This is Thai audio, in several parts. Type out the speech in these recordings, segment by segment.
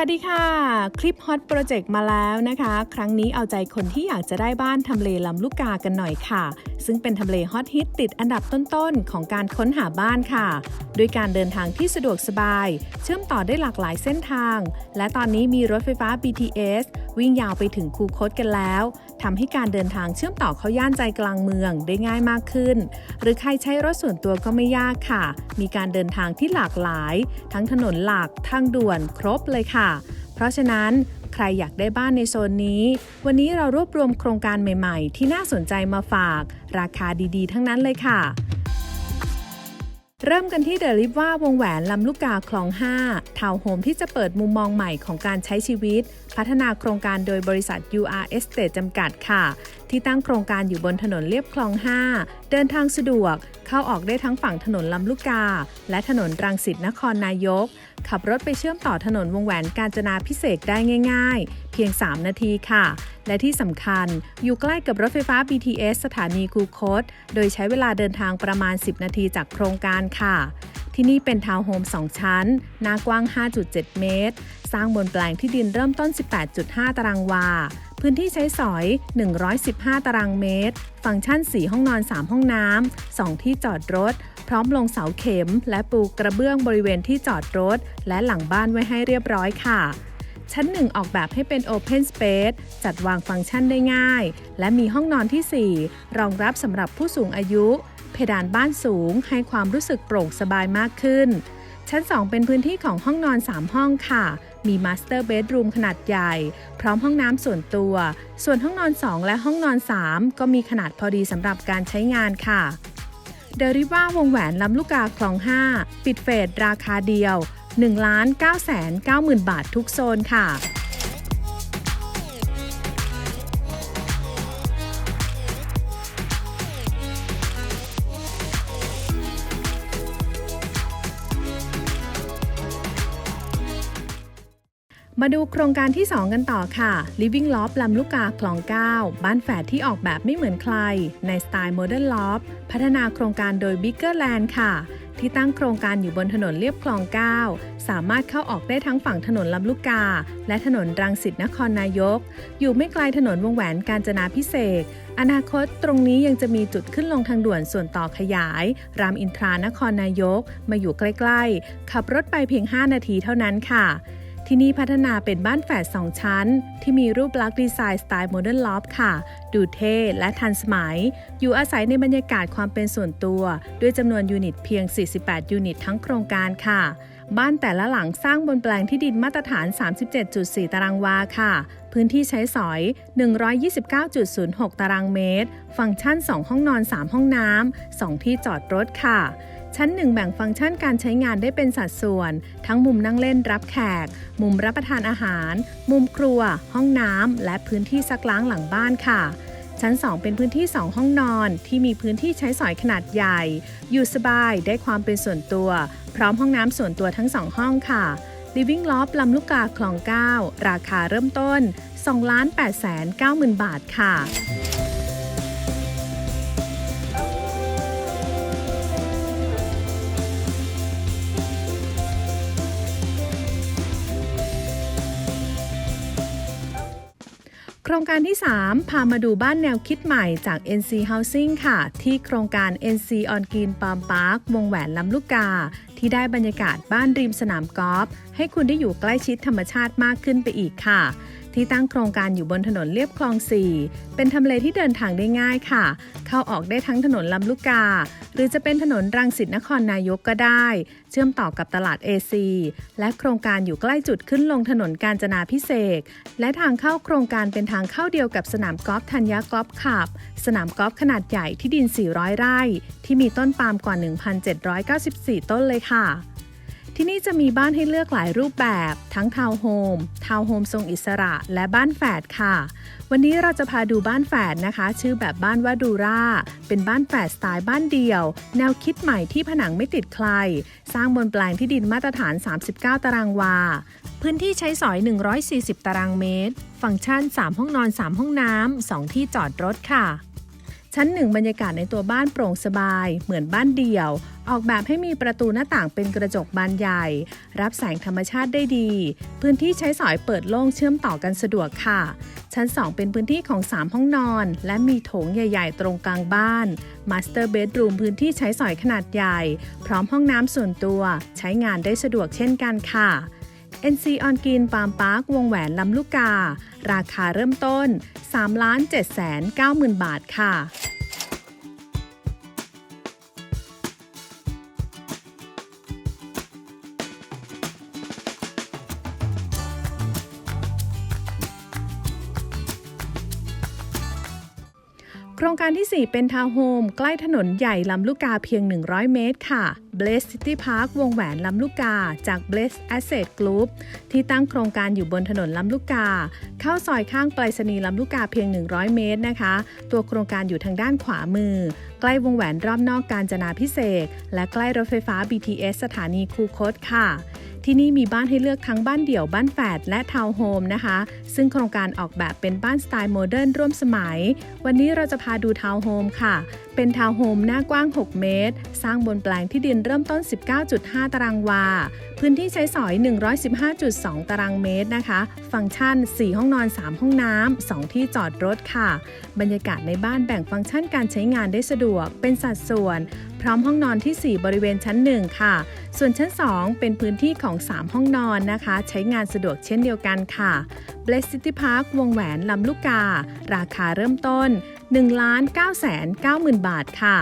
วัสดีค่ะ คลิปฮอตโปรเจกต์มาแล้วนะคะ ครั้งนี้เอาใจคนที่อยากจะได้บ้านทำเลลำลูกกากันหน่อยค่ะ ซึ่งเป็นทำเลฮอตฮิตติดอันดับต้นๆ ของการค้นหาบ้านค่ะด้วยการเดินทางที่สะดวกสบาย เชื่อมต่อได้หลากหลายเส้นทาง และตอนนี้มีรถไฟฟ้า BTS วิ่งยาวไปถึงคูคตกันแล้ว ทำให้การเดินทางเชื่อมต่อเข้าย่านใจกลางเมืองได้ง่ายมากขึ้น หรือใครใช้รถส่วนตัวก็ไม่ยากค่ะ มีการเดินทางที่หลากหลาย ทั้งถนนหลักทางด่วนครบเลยค่ะ เพราะฉะนั้นใครอยากได้บ้านในโซนนี้ วันนี้เรารวบรวมโครงการใหม่ ๆ ที่น่าสนใจมาฝาก ราคาดีๆ ทั้งนั้นเลยค่ะ เริ่มกันที่เดลิฟว่าวงแหวนลำลูกกาคลอง 5 ทาวน์โฮมที่จะเปิดมุมมองใหม่ของการใช้ชีวิต พัฒนาโครงการโดยบริษัท UR Estate จำกัดค่ะที่ตั้งโครงการอยู่บนถนนเลียบคลอง 5 เดินทางสะดวก เข้าออกได้ทั้งฝั่งถนนลำลูกกา และถนนรังสิตนครนายก ขับรถไปเชื่อมต่อถนนวงแหวนกาญจนาพิเศษกได้ง่าย ๆ เพียง 3 นาทีค่ะ และที่สำคัญอยู่ใกล้กับรถไฟฟ้า BTS สถานีกูโคตโดยใช้เวลาเดินทางประมาณ 10 นาทีจากโครงการค่ะที่นี่เป็นทาวน์โฮม 2 ชั้น หน้ากว้าง 5.7 เมตร สร้างบนแปลงที่ดินเริ่มต้น 18.5 ตารางวา พื้นที่ใช้สอย 115 ตารางเมตร ฟังก์ชัน 4 ห้องนอน 3 ห้องน้ำ 2 ที่จอดรถ พร้อมลงเสาเข็ม และปูกระเบื้องบริเวณที่จอดรถ และหลังบ้านไว้ให้เรียบร้อยค่ะ ชั้น 1 ออกแบบให้เป็น Open Space จัดวางฟังก์ชันได้ง่าย และมีห้องนอนที่ 4 รองรับสำหรับผู้สูงอายุ เพดานบ้านสูง ให้ความรู้สึกโปร่งสบายมากขึ้น ชั้น 2 เป็นพื้นที่ของห้องนอน 3 ห้องค่ะ มีมาสเตอร์เบดรูมขนาดใหญ่ พร้อมห้องน้ำส่วนตัว ส่วนห้องนอน 2 และห้องนอน 3 ก็มีขนาดพอดีสำหรับการใช้งานค่ะเดริว่าวงแหวนลำลูกกาคลอง 5 ปิดเฟสราคาเดียว 1 9 9 0 0 0 0 บาททุกโซนค่ะ มาดูโครงการที่ 2 กันต่อค่ะ Living Loft ลำลูกกาคลอง 9 บ้านแฝดที่ออกแบบไม่เหมือนใคร ในสไตล์ Modern Loft พัฒนาโครงการโดย Bigger Land ค่ะ ที่ตั้งโครงการอยู่บนถนนเลียบคลอง 9 สามารถเข้าออกได้ทั้งฝั่งถนนลำลูกกา และถนนรังสิตนครนายก อยู่ไม่ไกลถนนวงแหวนกาญจนาพิเศษกอนาคตตรงนี้ยังจะมีจุดขึ้นลงทางด่วนส่วนต่อขยาย รามอินทรานครนายก มาอยู่ใกล้ ๆ ขับรถไปเพียง 5 นาทีเท่านั้นค่ะ ที่นี่พัฒนาเป็นบ้านแฝด2ชั้น ที่มีรูปลักษณ์ดีไซน์สไตล์โมเดิร์นลอฟค่ะ ดูเท่และทันสมัย อยู่อาศัยในบรรยากาศความเป็นส่วนตัว ด้วยจำนวนยูนิตเพียง 48 ยูนิตทั้งโครงการค่ะ บ้านแต่ละหลังสร้างบนแปลงที่ดินมาตรฐาน 37.4 ตารางวาค่ะ พื้นที่ใช้สอย 129.06 ตารางเมตร ฟังก์ชัน 2 ห้องนอน 3 ห้องน้ำ 2 ที่จอดรถค่ะ ชั้น 1 แบ่งฟังก์ชันการใช้งานได้เป็นสัดส่วน ทั้งมุมนั่งเล่นรับแขก มุมรับประทานอาหาร มุมครัว ห้องน้ำ และพื้นที่ซักล้างหลังบ้านค่ะ ชั้น 2 เป็นพื้นที่ 2 ห้องนอน ที่มีพื้นที่ใช้สอยขนาดใหญ่ อยู่สบายได้ความเป็นส่วนตัว พร้อมห้องน้ำส่วนตัวทั้ง 2 ห้องค่ะ Living Loft ลำลูกกาคลอง 9 ราคาเริ่มต้น 2 8 9 0 0 0 0 บาทค่ะ ครงการที่ 3 พามาดูบ้านแนวคิดใหม่จาก NC Housing ค่ะ ที่โครงการ NC On Green Palm Park วงแหวนลำลูกกา ที่ได้บรรยากาศบ้านริมสนามกอล์ฟให้คุณได้อยู่ใกล้ชิดธรรมชาติมากขึ้นไปอีกค่ะ ที่ตั้งโครงการอยู่บนถนนเลียบคลอง 4 เป็นทำเลที่เดินทางได้ง่ายค่ะ เข้าออกได้ทั้งถนนลำลูกกา หรือจะเป็นถนนรังสิตนครนายกก็ได้ เชื่อมต่อกับตลาด AC และโครงการอยู่ใกล้จุดขึ้นลงถนนกาญจนาพิเศษ และทางเข้าโครงการเป็นทางเข้าเดียวกับสนามกอล์ฟธัญญากอล์ฟคลับ สนามกอล์ฟขนาดใหญ่ที่ดิน 400 ไร่ ที่มีต้นปาล์มกว่า 1,794 ต้นเลยค่ะ ที่นี่จะมีบ้านให้เลือกหลายรูปแบบ ทั้งทาวน์โฮม ทาวน์โฮมทรงอิสระ และบ้านแฝดค่ะ วันนี้เราจะพาดูบ้านแฝดนะคะ ชื่อแบบบ้านว่าดูราเป็นบ้านแฝดสไตล์บ้านเดี่ยว แนวคิดใหม่ที่ผนังไม่ติดใคร สร้างบนแปลงที่ดินมาตรฐาน 39 ตารางวา พื้นที่ใช้สอย 140 ตารางเมตร ฟังก์ชัน 3 ห้องนอน 3 ห้องน้ำ 2 ที่จอดรถค่ะ ชั้นหนึ่งบรรยากาศในตัวบ้านโปร่งสบาย เหมือนบ้านเดี่ยว ออกแบบให้มีประตูหน้าต่างเป็นกระจกบานใหญ่ รับแสงธรรมชาติได้ดี พื้นที่ใช้สอยเปิดโล่งเชื่อมต่อกันสะดวกค่ะ ชั้น 2 เป็นพื้นที่ของ 3 ห้องนอน และมีโถงใหญ่ ๆ ตรงกลางบ้านมาสเตอร์เบดรูมพื้นที่ใช้สอยขนาดใหญ่ พร้อมห้องน้ำส่วนตัว ใช้งานได้สะดวกเช่นกันค่ะ NC On g r e e n Farm Park วงแหวนลำลูกกา ราคาเริ่มต้น 3 7 9 0 0 0 0 บาทค่ะ โครงการที่ 4 เป็นทาวน์โฮมใกล้ถนนใหญ่ลำลูกกาเพียง 100 เมตรค่ะ Blaze City Park วงแหวนลำลูกกา จาก Blaze Asset Group ที่ตั้งโครงการอยู่บนถนนลำลูกกา เข้าซอยข้างไปรษณีย์ลำลูกกาเพียง 100 เมตรนะคะ ตัวโครงการอยู่ทางด้านขวามือ ใกล้วงแหวนรอบนอกการจนาพิเศษกและใกล้รถไฟฟ้า BTS สถานีคูคตค่ะ ที่นี่มีบ้านให้เลือกทั้งบ้านเดี่ยวบ้านแฝดและทาวน์โฮมนะคะ ซึ่งโครงการออกแบบเป็นบ้านสไตล์โมเดิร์นร่วมสมัย วันนี้เราจะพาดูทาวน์โฮมค่ะ เป็นทาวน์โฮมหน้ากว้าง 6 เมตร สร้างบนแปลงที่ดินเริ่มต้น 19.5 ตารางวา พื้นที่ใช้สอย 115.2 ตารางเมตรนะคะ ฟังก์ชัน 4 ห้องนอน 3 ห้องน้ำ 2 ที่จอดรถค่ะ บรรยากาศในบ้านแบ่งฟังก์ชันการใช้งานได้สะดวก เป็นสัดส่วน พร้อมห้องนอนที่ 4 บริเวณชั้น 1 ค่ะ ส่วนชั้น 2 เป็นพื้นที่ของ 3 ห้องนอนนะคะ ใช้งานสะดวกเช่นเดียวกันค่ะ b l e s City Park วงแหวนลำลูกกา ราคาเริ่มต้น1 9 9 0 0 0 บาทค่ะ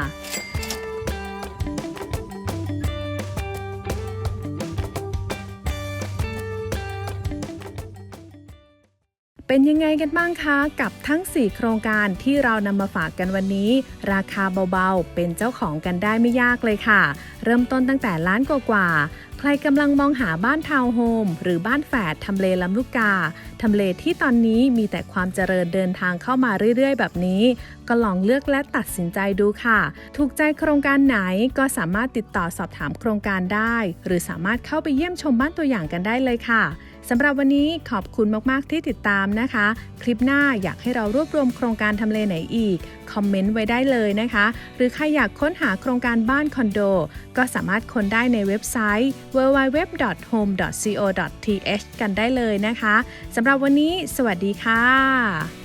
เป็นยังไงกันบ้างคะ กับทั้ง 4 โครงการที่เรานำมาฝากกันวันนี้ ราคาเบาๆ เป็นเจ้าของกันได้ไม่ยากเลยค่ะ เริ่มต้นตั้งแต่ล้านกว่า รกำลังมองหาบ้านทาวน์โฮมหรือบ้านแฝดทำเลลำลูกกา ทำเลที่ตอนนี้มีแต่ความเจริญเดินทางเข้ามาเรื่อย ๆ แบบนี้ ก็ลองเลือกและตัดสินใจดูค่ะ ถูกใจโครงการไหนก็สามารถติดต่อสอบถามโครงการได้ หรือสามารถเข้าไปเยี่ยมชมบ้านตัวอย่างกันได้เลยค่ะ สำหรับวันนี้ขอบคุณมาก ๆ ที่ติดตามนะคะ คลิปหน้าอยากให้เรารวบรวมโครงการทำเลไหนอีก คอมเมนต์ไว้ได้เลยนะคะ หรือใครอยากค้นหาโครงการบ้านคอนโด ก็สามารถค้นได้ในเว็บไซต์ www.home.co.th กันได้เลยนะคะสำหรับวันนี้ สวัสดีค่ะ